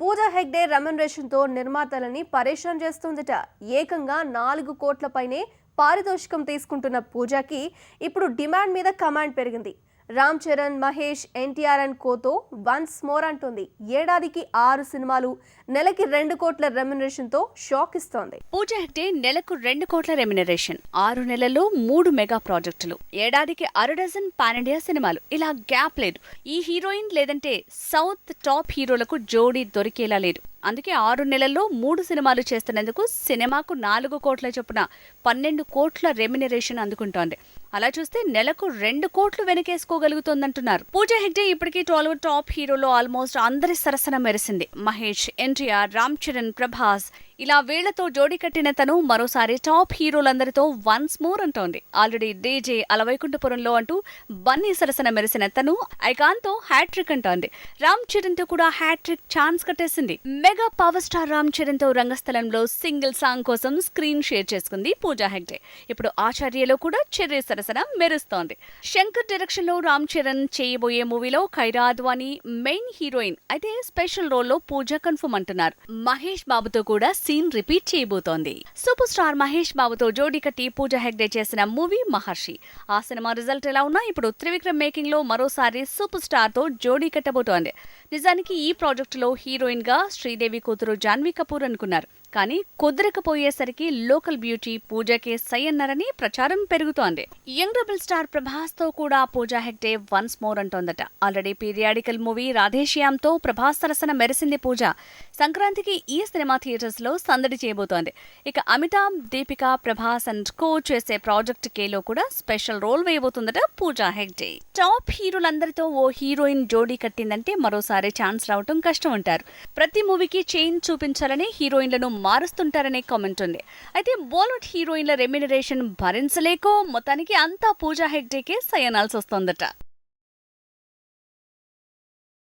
పూజా హెగ్డే రెమ్యునరేషన్తో నిర్మాతలని పరేషాన్ చేస్తుందట. ఏకంగా నాలుగు కోట్ల పైనే పారితోషికం తీసుకుంటున్న పూజాకి ఇప్పుడు డిమాండ్ మీద కమాండ్ పెరిగింది. రామ్ చరణ్ మహేష్ ఎన్టీఆర్ అండ్ కోతో వన్స్ మోర్ అంటుంది. ఏడాదికి ఆరు సినిమాలు నెలకి రెండు కోట్ల రెమ్యునరేషన్తో షాక్ ఇస్తోంది. పూజ హెగ్డే నెలకు రెండు కోట్ల రెమ్యునరేషన్ ఆరు నెలల్లో మూడు మెగా ప్రాజెక్టులు ఏడాదికి అర డజన్ పాన్ ఇండియా సినిమాలు. ఇలా గ్యాప్ లేదు. ఈ హీరోయిన్ లేదంటే సౌత్ టాప్ హీరోలకు జోడీ దొరికేలా లేదు. అందుకే ఆరు నెలల్లో మూడు సినిమాలు చేస్తున్నందుకు సినిమాకు నాలుగు కోట్ల చొప్పున పన్నెండు కోట్ల రెమ్యునరేషన్ అందుకుంటోంది. అలా చూస్తే నెలకు రెండు కోట్లు వెనకేసుకోగలుగుతోందంటున్నారు. పూజా హెగ్డే ఇప్పటికీ టాలీవుడ్ టాప్ హీరోలో ఆల్మోస్ట్ అందరి సరసన మెరిసింది. మహేష్ ఎన్టీఆర్ రామ్ చరణ్ ప్రభాస్ ఇలా వీళ్ళతో జోడీ కట్టిన తను మరోసారి టాప్ హీరోలందరితో వన్స్ మోర్ అంటోంది. ఆల్రెడీ డీజే అలవైకుంఠపురంలో అంటూ బన్నీ సరసన మెరిసిన తను ఐకాన్తో హ్యాట్రిక్ అంటోంది. రామ్ చరణ్తో కూడా హ్యాట్రిక్ ఛాన్స్ కట్టేసింది. మెగా పవర్ స్టార్ రామ్ చరణ్తో రంగస్థలంలో సింగిల్ సాంగ్ కోసం స్క్రీన్ షేర్ చేసుకుంది పూజా హెగ్డే. ఇప్పుడు ఆచార్యలో కూడా చెర్రీ సరసన మెరుస్తోంది. శంకర్ డైరెక్షన్లో రామ్ చరణ్ చేయబోయే మూవీలో ఖైరా అద్వానీ మెయిన్ హీరోయిన్ అయితే స్పెషల్ రోల్లో పూజ కన్ఫర్మ్ అంటున్నారు. మహేష్ బాబుతో కూడా సీన్ రిపీట్ చేయబోతోంది. సూపర్ స్టార్ మహేష్ బాబుతో జోడీ కట్టి పూజ హెగ్డే చేసిన మూవీ మహర్షి. ఆ సినిమా రిజల్ట్ ఎలా ఉన్నా ఇప్పుడు త్రివిక్రమ్ మేకింగ్లో మరోసారి సూపర్ స్టార్తో జోడీ కట్టబోతోంది. నిజానికి ఈ ప్రాజెక్టులో హీరోయిన్గా శ్రీదేవి కూతురు జాన్వీ కపూర్ అనుకున్నారు. కానీ కుదరకపోయేసరికి లోకల్ బ్యూటీ పూజకే సై అన్నారని ప్రచారం పెరుగుతోంది. యంగ్ రెబల్ స్టార్ ప్రభాస్తో కూడా పూజా హెగ్డే వన్స్ మోర్ అంటోందట. ఆల్రెడీ పీరియాడికల్ మూవీ రాధేశ్యామ్తో ప్రభాస్ సరసన మెరిసింది పూజ. సంక్రాంతికి ఈ సినిమా థియేటర్స్లో సందడి చేయబోతోంది. ఇక అమితాబ్ దీపిక ప్రభాస్ అండ్ కో చేసే ప్రాజెక్ట్ కేలో కూడా స్పెషల్ రోల్ వేయబోతుందట పూజా హెగ్డే. టాప్ హీరోలందరితో ఓ హీరోయిన్ జోడీ కట్టిందంటే మరోసారి ఛాన్స్ రావటం కష్టం అంటారు. ప్రతి మూవీకి చేంజ్ చూపించాలని హీరోయిన్లను మారుస్తుంటారనే కామెంట్ ఉంది. అయితే బాలీవుడ్ హీరోయిన్ల రెమ్యునరేషన్ భరించలేకో మొత్తానికి అంతా పూజా హెగ్డేకే సయనాల్సి వస్తోందట